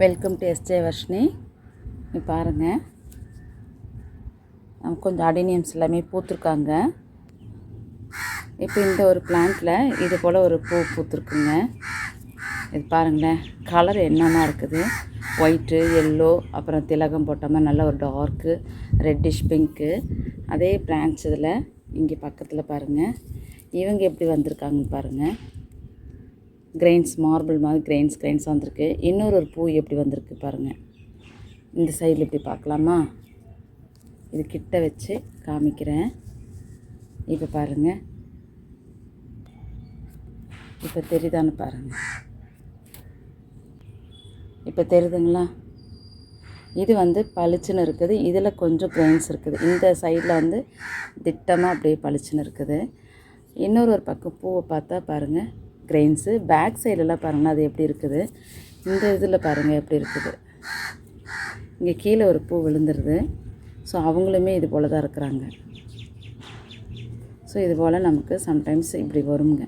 Welcome to SJ Varshini. நீ பாருங்கள் கொஞ்சம் அடினியம்ஸ் எல்லாமே பூத்துருக்காங்க. இப்போ இந்த ஒரு பிளான்ட்டில் இது போல் ஒரு பூ பூத்துருக்குங்க. இது பாருங்களேன் கலர் என்னமா இருக்குது? ஒயிட்டு எல்லோ அப்புறம் திலகம் போட்ட மாதிரி நல்ல ஒரு டார்க்கு ரெட்டிஷ் பிங்க்கு அதே பிரான்ச் இதில் இங்கே பக்கத்தில் பாருங்கள் இவங்க எப்படி வந்திருக்காங்கன்னு பாருங்கள் கிரெயின்ஸ் மார்பிள் மாதிரி கிரெயின்ஸ் கிரெயின்ஸ் வந்திருக்கு. இன்னொரு ஒரு பூ எப்படி வந்திருக்கு பாருங்கள் இந்த சைடில் இப்படி பார்க்கலாமா? இது கிட்ட வச்சு காமிக்கிறேன். இப்போ பாருங்கள் இப்போ தெரியுதான்னு பாருங்கள் இப்போ தெரியுதுங்களா? இது வந்து பளிச்சுன்னு இருக்குது. இதில் கொஞ்சம் கிரெயின்ஸ் இருக்குது. இந்த சைடில் வந்து திட்டமாக அப்படியே பளிச்சுன்னு இருக்குது. இன்னொரு ஒரு பக்கம் பூவை பார்த்தா பாருங்கள் கிரெயின்ஸு பேக் சைடெல்லாம் பாருங்கள் அது எப்படி இருக்குது? இந்த இதில் பாருங்கள் எப்படி இருக்குது? இங்கே கீழே ஒரு பூ விழுந்துருது. ஸோ அவங்களுமே இது போல் தான் இருக்கிறாங்க. ஸோ இது போல் நமக்கு சம்டைம்ஸ் இப்படி வருங்க.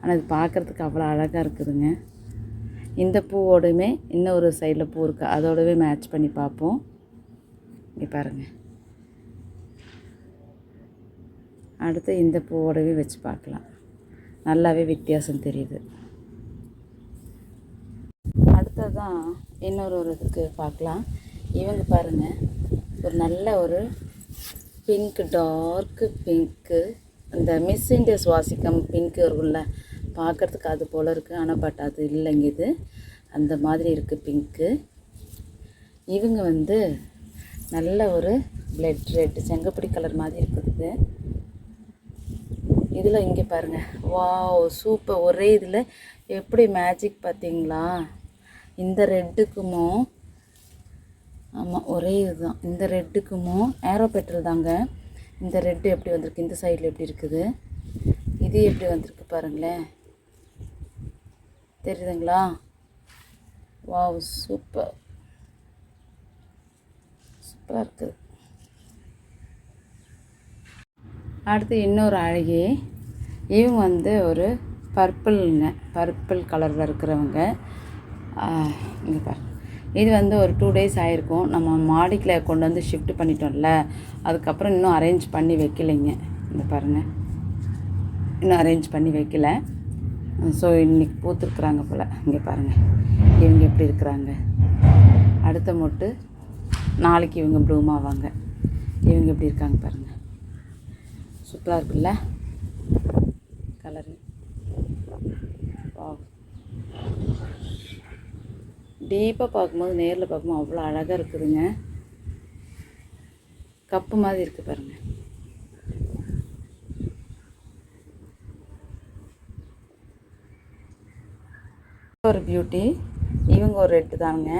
ஆனால் இது பார்க்குறதுக்கு அவ்வளோ அழகாக இருக்குதுங்க. இந்த பூவோடையுமே இன்னொரு சைடில் பூ இருக்குது அதோடவே மேட்ச் பண்ணி பார்ப்போம். இங்கே பாருங்கள் அடுத்து இந்த பூவோடவே வச்சு பார்க்கலாம். நல்லாவே வித்தியாசம் தெரியுது. அடுத்ததான் இன்னொரு ஒரு இதுக்கு பார்க்கலாம். இவங்க பாருங்கள் ஒரு நல்ல ஒரு பிங்க் டார்க்கு பிங்க்கு அந்த மிஸ் இண்டியா சுவாசிக்கம் பிங்க்கு இருக்கும்ல பார்க்குறதுக்கு அது போல் இருக்குது ஆனால் பட் அது இல்லைங்க இது. அந்த மாதிரி இருக்குது பிங்க்கு இவங்க வந்து நல்ல ஒரு பிளட் ரெட் செங்கப்பிடி கலர் மாதிரி இருக்குது. இதில் இங்கே பாருங்கள் வாவ் சூப்பர். ஒரே இதில் எப்படி மேஜிக் பார்த்தீங்களா? இந்த ரெட்டுக்குமோ ஆமாம் ஒரே இதுதான். இந்த ரெட்டுக்குமோ ஏரோ பெட்ரோல் தாங்க. இந்த ரெட்டு எப்படி வந்திருக்கு? இந்த சைடில் எப்படி இருக்குது? இது எப்படி வந்திருக்கு பாருங்களேன். தெரியுதுங்களா? Wow super. சூப்பராக இருக்குது. அடுத்து இன்னொரு அழகி. இவங்க வந்து ஒரு பர்பிள்ங்க. பர்பிள் கலரில் இருக்கிறவங்க. இங்கே பாரு. இது வந்து ஒரு டூ டேஸ் ஆகிருக்கும் நம்ம மாடிக்கில் கொண்டு வந்து ஷிஃப்ட் பண்ணிட்டோம்ல. அதுக்கப்புறம் இன்னும் அரேஞ்ச் பண்ணி வைக்கலைங்க. இந்த பாருங்கள் இன்னும் அரேஞ்ச் பண்ணி வைக்கல. ஸோ இன்றைக்கி பூத்துருக்குறாங்க போல். இங்கே பாருங்கள் இவங்க எப்படி இருக்கிறாங்க? அடுத்த மொட்டு நாளைக்கு இவங்க ப்ளூம் ஆவாங்க. இவங்க எப்படி இருக்காங்க பாருங்கள் சூப்பராக இருக்குல்ல கலரு டீப்பாக பார்க்கும்போது நேரில் பார்க்கும்போது அவ்வளோ அழகாக இருக்குதுங்க. கப்பு மாதிரி இருக்குது பாருங்கள் ஒரு பியூட்டி இவங்க ஒரு ரெட்டு தானுங்க.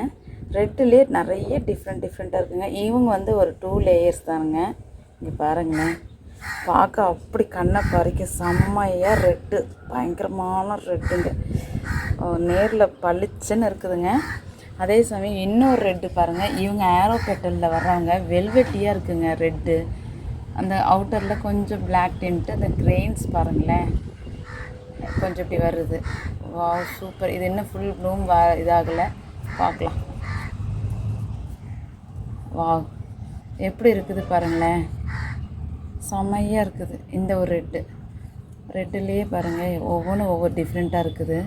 ரெட்டுலேயே நிறைய டிஃப்ரெண்ட் டிஃப்ரெண்ட்டாக இருக்குங்க. இவங்க வந்து ஒரு டூ லேயர்ஸ் தானுங்க. இங்கே பாருங்களேன். பார்க்க அப்படி கண்ணை பறிக்க செம்மையாக ரெட்டு பயங்கரமான ரெட்டுங்க நேரில் பளிச்சுன்னு இருக்குதுங்க. அதே சமயம் இன்னொரு ரெட்டு பாருங்கள் இவங்க ஏரோ பெட்டலில் வர்றவங்க வெல்வெட்டியாக இருக்குங்க ரெட்டு அந்த அவுட்டரில் கொஞ்சம் பிளாக் டென்ட்டு அந்த கிரெயின்ஸ் பாருங்களேன். கொஞ்சம் இப்படி வருது. வா சூப்பர் இது இன்னும் ஃபுல் ப்ளூம் வா இதாகலை. பார்க்கலாம். வா எப்படி இருக்குது பாருங்களேன். செம்மையாக இருக்குது. இந்த ஒரு ரெட்டு ரெட்டுலேயே பாருங்கள் ஒவ்வொன்றும் ஒவ்வொரு டிஃப்ரெண்ட்டாக இருக்குது.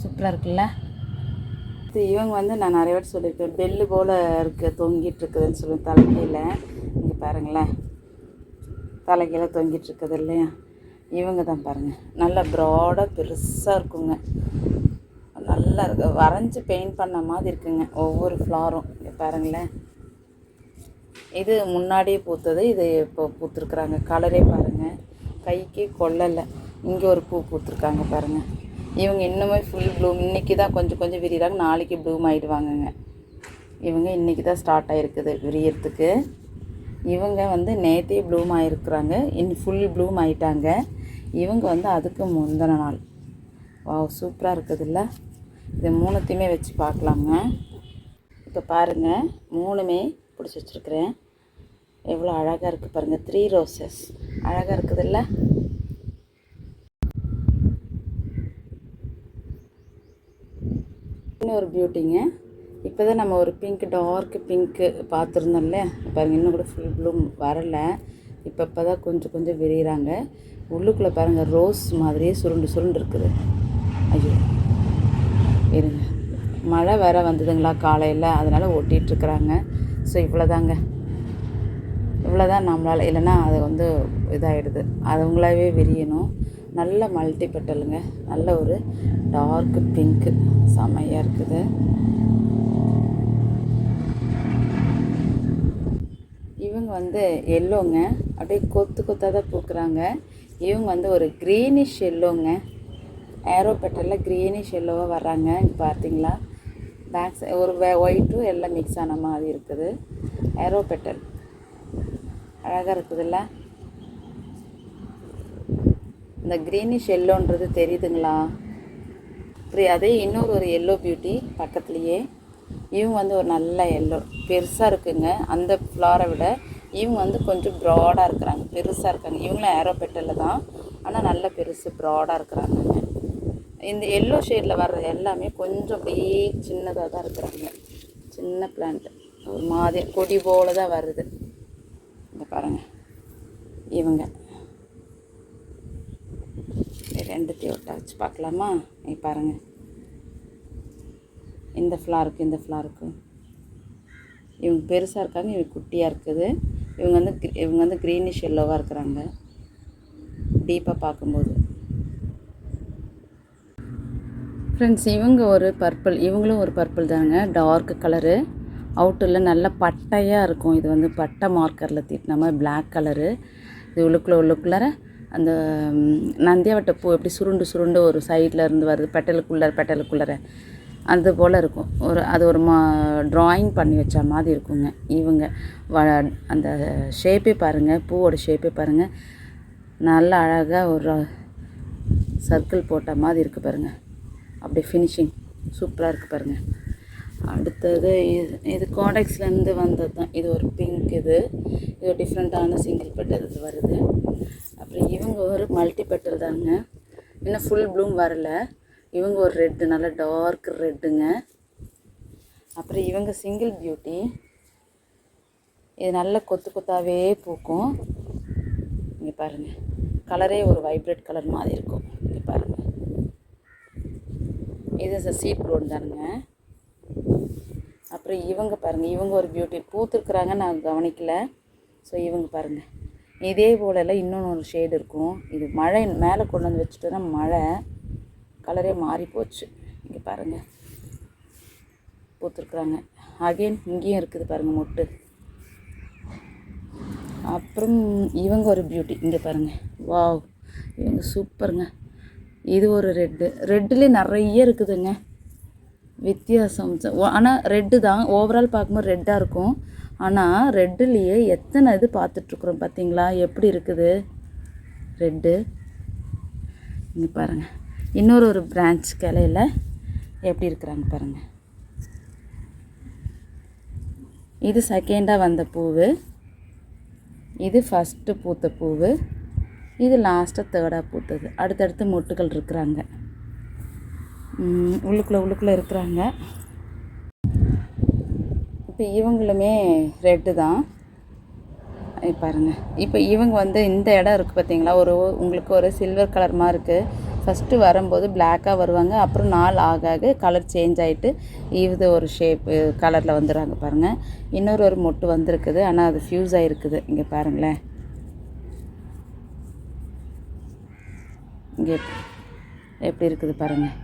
சூப்பராக இருக்குல்ல? இது இவங்க வந்து நான் நிறைய வாட்டி சொல்லியிருக்கேன் பெல்லு போல் இருக்க தொங்கிட்டு இருக்குதுன்னு சொல்லி தலைக்கீழ இங்கே பாருங்களேன். தலைக்கீழ தொங்கிட்டு இருக்குது இல்லையா? இவங்க தான் பாருங்கள் நல்லா ப்ராடாக பெருசாக இருக்குங்க. நல்லா இருக்கு. வரைஞ்சி பெயிண்ட் பண்ண மாதிரி இருக்குங்க. ஒவ்வொரு ஃப்ளாரும் இங்கே பாருங்களேன். இது முன்னாடியே பூத்தது இது இப்போ பூத்துருக்குறாங்க. கலரே பாருங்கள் கைக்கு கொள்ளலை இங்கே ஒரு பூ பூத்துருக்காங்க பாருங்கள் இவங்க இன்னுமே ஃபுல் ப்ளூம் இன்றைக்கி தான் கொஞ்சம் கொஞ்சம் விரிகிறாங்க நாளைக்கு ப்ளூம் ஆகிடுவாங்கங்க இவங்க இன்றைக்கி தான் ஸ்டார்ட் ஆகிருக்குது விரியறதுக்கு. இவங்க வந்து நேற்றே ப்ளூம் ஆகிருக்குறாங்க இன் ஃபுல் ப்ளூம் ஆகிட்டாங்க இவங்க வந்து அதுக்கு முந்தின நாள். வா சூப்பராக இருக்குதுல்ல? இது மூணுத்தையுமே வச்சு பார்க்கலாங்க. இப்போ பாருங்கள் மூணுமே பிடிச்சி வச்சுருக்குறேன். எவ்வளோ அழகாக இருக்குது பாருங்கள் த்ரீ ரோசஸ் அழகாக இருக்குதுல்ல இன்னொரு பியூட்டிங்க இப்போ தான் நம்ம ஒரு பிங்க் டார்க் பிங்க்கு பார்த்துருந்தோம்ல பாருங்கள் இன்னும் கூட ஃபுல் ப்ளூம் வரலை. இப்போ இப்போ தான் கொஞ்சம் கொஞ்சம் விரிகிறாங்க உள்ளுக்குள்ளே பாருங்கள் ரோஸ் மாதிரியே சுருண்டு சுருண்டு இருக்குது. ஐயோ. இருங்க. மழை வேறு வந்ததுங்களா காலையில்? அதனால் ஓட்டிகிட்ருக்குறாங்க ஸோ இவ்வளோதாங்க இவ்வளோதான் நம்மளால் இல்லைன்னா அது வந்து இதாகிடுது அவங்களாவே விரியணும். நல்ல மல்டி பெட்டலுங்க. நல்ல ஒரு டார்க்கு பிங்க்கு செமையாக இருக்குது. இவங்க வந்து எல்லோங்க அப்படியே கொத்து கொத்தாக தான் பூக்குறாங்க. இவங்க வந்து ஒரு க்ரீனிஷ் எல்லோங்க ஏரோ பெட்டலில் க்ரீனிஷ் எல்லோவாக வர்றாங்க. இங்கே பார்த்தீங்களா பேக் ஒரு ஒயிட்டும் எல்லாம் மிக்ஸ் ஆன மாதிரி இருக்குது. ஏரோ பெட்டல் அழகாக இருக்குதுல்ல? இந்த க்ரீனிஷ் எல்லோன்றது தெரியுதுங்களா? அப்படி அதே இன்னொரு ஒரு எல்லோ பியூட்டி பக்கத்துலேயே. இவங்க வந்து ஒரு நல்ல எல்லோ பெருசாக இருக்குங்க. அந்த ஃப்ளாரை விட இவங்க வந்து கொஞ்சம் ப்ராடாக இருக்கிறாங்க. பெருசாக இருக்காங்க. இவங்களும் ஏரோ பெட்டலில் தான். ஆனால் நல்ல பெருசு ப்ராடாக இருக்கிறாங்கங்க இந்த எல்லோ ஷேடில் வர்ற எல்லாமே கொஞ்சம் அப்படியே சின்னதாக தான் இருக்கிறாங்க. சின்ன பிளான்ட் ஒரு மாதிரி கொடி போல தான் வருது. பாருங்கள் இவங்க. ரெண்டுத்தையும் ஒட்ட வச்சு பார்க்கலாமா? நீ பாருங்கள் இந்த ஃப்ளாருக்கு இந்த ஃப்ளாருக்கு இவங்க பெருசாக இருக்காங்க இவங்க குட்டியாக இருக்குது. இவங்க வந்து இவங்க வந்து க்ரீனிஷ் எல்லோவாக இருக்கிறாங்க. டீப்பாக பார்க்கும்போது. ஃப்ரெண்ட்ஸ் இவங்க ஒரு பர்பிள் இவங்களும் ஒரு பர்பிள் தாங்க. டார்க் கலரு அவுட்டரில் நல்ல பட்டையாக இருக்கும். இது வந்து பட்டை மார்க்கரில் தீட்டின மாதிரி பிளாக் கலரு இது உள்ளுக்குள்ளே உள்ளுக்குள்ளார அந்த ம், நந்தியாவட்டை பூ எப்படி சுருண்டு சுருண்டு ஒரு சைடில் இருந்து வருது. பெட்டலுக்குள்ளார பெட்டலுக்குள்ளார. அது போல் இருக்கும். ஒரு அது ஒரு மா ட்ராயிங் பண்ணி வச்ச மாதிரி இருக்குங்க. இவங்க வ அந்த ஷேப்பே பாருங்கள் பூவோட ஷேப்பே பாருங்கள் நல்ல அழகாக ஒரு சர்க்கிள் போட்ட மாதிரி இருக்குது பாருங்கள் அப்படியே ஃபினிஷிங் சூப்பராக இருக்குது பாருங்கள் அடுத்தது இது இது கோடெக்ஸ்லேருந்து வந்தது தான். இது ஒரு பிங்க் இது. இது டிஃப்ரெண்ட்டான சிங்கிள் பெட்டல் இது வருது. அப்புறம் இவங்க ஒரு மல்டி பெட்டல் தாங்க. இன்னும் ஃபுல் ப்ளூம் வரல. இவங்க ஒரு ரெட்டு நல்ல டார்க் ரெட்டுங்க அப்புறம் இவங்க சிங்கிள் பியூட்டி இது நல்ல கொத்து கொத்தாவே பூக்கும். இங்கே பாருங்கள் கலரே ஒரு வைப்ரேட் கலர் மாதிரி இருக்கும். இங்கே பாருங்கள் இது சீட் ரோடு தானுங்க. அப்புறம் இவங்க பாருங்கள் இவங்க ஒரு பியூட்டி பூத்துருக்குறாங்க நான் கவனிக்கல. ஸோ இவங்க பாருங்கள் இதே போலலாம் இன்னொன்று ஒரு ஷேடு இருக்கும். இது மழை மேலே கொண்டு வந்து வச்சுட்டோன்னா மழை கலரே மாறி போச்சு. இங்கே பாருங்கள் பூத்துருக்குறாங்க. அகைன் இங்கேயும் இருக்குது பாருங்கள் மொட்டு. அப்புறம் இவங்க ஒரு பியூட்டி இங்கே பாருங்கள் வாவ் இவங்க சூப்பருங்க இது ஒரு ரெட்டு ரெட்டுலேயே நிறைய இருக்குதுங்க. வித்தியாசம். ஆனால் ரெட்டு தான். ஓவரால் பார்க்கும்போது ரெட்டாக இருக்கும். ஆனால் ரெட்டுலேயே எத்தனை இது பார்த்துட்ருக்குறோம் பார்த்தீங்களா? எப்படி இருக்குது? ரெட்டு இங்கே பாருங்கள் இன்னொரு ஒரு பிரான்ச் கிளையில் எப்படி இருக்கிறாங்க பாருங்கள் இது செகண்டாக வந்த பூவு. இது ஃபஸ்ட்டு பூத்த பூவு. இது லாஸ்ட்டாக தேர்டாக பூத்தது. அடுத்தடுத்து மொட்டுகள் இருக்கிறாங்க. உள்ளுக்குள்ளே உள்ளுக்குள்ளே இருக்கிறாங்க. இப்போ இவங்களுமே ரெட்டு தான். பாருங்கள் பாருங்க. இப்போ இவங்க வந்து இந்த இடம் இருக்குது பார்த்தீங்களா ஒரு உங்களுக்கு ஒரு சில்வர் கலர் மாதிரி இருக்குது ஃபஸ்ட்டு வரும்போது பிளாக்காக வருவாங்க. அப்புறம் நாள் ஆக ஆக கலர் சேஞ்ச் ஆகிட்டு இது ஒரு ஷேப்பு கலரில் வந்துடுறாங்க பாருங்கள் இன்னொரு ஒரு மொட்டு வந்திருக்குது. ஆனால் அது ஃப்யூஸ் ஆகிருக்குது இங்கே பாருங்களேன். இங்கே எப்படி இருக்குது பாருங்கள்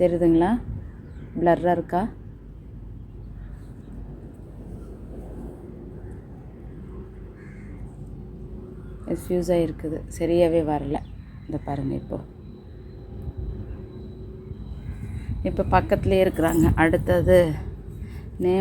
தெரியுதுங்களா? பிளர்ராக இருக்கா? ஃப்யூஸ் ஆகிருக்குது சரியாகவே வரல. இந்த பாருங்கள் இப்போ. இப்போ பக்கத்துலேயே இருக்கிறாங்க. அடுத்தது நேம்